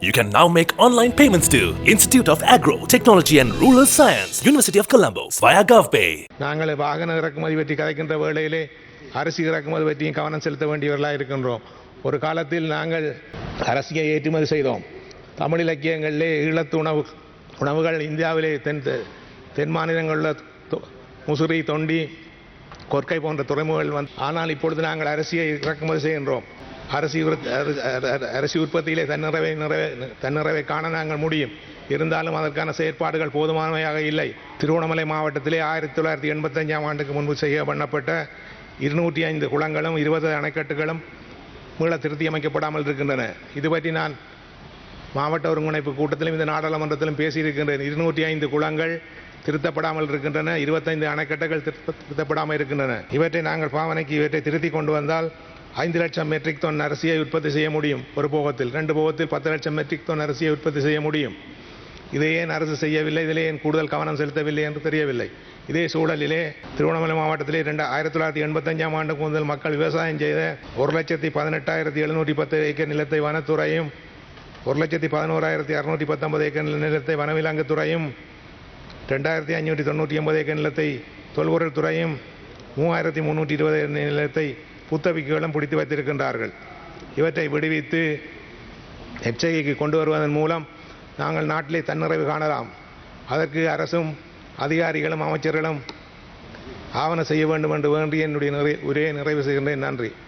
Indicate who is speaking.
Speaker 1: You can now make online payments to Institute of Agro, Technology and Rural Science, University of Colombo via GovPay.
Speaker 2: நாங்கள் வாகன இறக்குமதி பற்றி கதைக்கின்ற வேளையிலே அரிசி இறக்குமதி பற்றியும் கவனம் செலுத்த வேண்டியவர்களாக இருக்கின்றோம். ஒரு காலத்தில் நாங்கள் அரசியை ஏற்றுமதி செய்தோம். தமிழ் இலக்கியங்களிலே ஈழத்து உணவு உணவுகள் இந்தியாவிலே தென் தென் மாநிலங்களில் தொ- முசிறி தொண்டி கொற்கை போன்ற துறைமுகங்கள் வந்து ஆனால் இப்பொழுது நாங்கள் அரிசியை இறக்குமதி செய்கின்றோம். அரிசி அரசி அரிசி உற்பத்தியிலே தன்னிறைவை நிறைவே தன்னிறைவை காண நாங்கள் முடியும். இருந்தாலும் அதற்கான செயற்பாடுகள் போதுமானவையாக இல்லை. திருவண்ணாமலை மாவட்டத்திலே ஆயிரத்தி தொள்ளாயிரத்தி எண்பத்தஞ்சாம் ஆண்டுக்கு முன்பு செய்ய பண்ணப்பட்ட இருநூற்றி ஐந்து குளங்களும் இருபது அணைக்கட்டுகளும் மீள திருத்தி அமைக்கப்படாமல் இருக்கின்றன. இது பற்றி நான் மாவட்ட ஒருங்கிணைப்பு கூட்டத்திலும் இந்த நாடாளுமன்றத்திலும் பேசியிருக்கின்றேன். இருநூற்றி ஐந்து குளங்கள் திருத்தப்படாமல் இருக்கின்றன. இருபத்தைந்து அணைக்கட்டுகள் திருத்தப்படாமல் இருக்கின்றன. இவற்றை நாங்கள் பாவனைக்கு இவற்றை திருத்தி கொண்டு வந்தால் ஐந்து லட்சம் மெட்ரிக் டன் அரிசியை உற்பத்தி செய்ய முடியும். ஒரு போகத்தில் ரெண்டு போகத்தில் பத்து லட்சம் மெட்ரிக் டன் அரிசியை உற்பத்தி செய்ய முடியும். இதை ஏன் அரசு செய்யவில்லை? இதிலே ஏன் கூடுதல் கவனம் செலுத்தவில்லை என்று தெரியவில்லை. இதே சூழலிலே திருவண்ணாமலை மாவட்டத்திலே ரெண்டு ஆயிரத்தி தொள்ளாயிரத்தி எண்பத்தஞ்சாம் ஆண்டுக்கு முதல் மக்கள் விவசாயம் செய்த ஒரு லட்சத்தி பதினெட்டாயிரத்தி எழுநூற்றி பத்து ஏக்கர் நிலத்தை வனத்துறையும் ஒரு லட்சத்தி பதினோராயிரத்தி அறுநூற்றி பத்தொன்பது ஏக்கர் நிலத்தை வனவிலங்குத்துறையும் ரெண்டாயிரத்தி ஐநூற்றி தொண்ணூற்றி ஒன்பது ஏக்கர் நிலத்தை தொல்பொருள் துறையும் மூவாயிரத்தி முந்நூற்றி இருபது நிலத்தை புத்தபிக்குகளும் பிடித்து வைத்திருக்கின்றார்கள். இவற்றை விடுவித்து எச்சரிக்கைக்கு கொண்டு வருவதன் மூலம் நாங்கள் நாட்டிலே தன்னிறைவு காணலாம். அதற்கு அரசும் அதிகாரிகளும் அமைச்சர்களும் ஆவண செய்ய வேண்டும் என்று வேண்டி என்னுடைய நிறை உரையை நிறைவு செய்கின்றேன். நன்றி.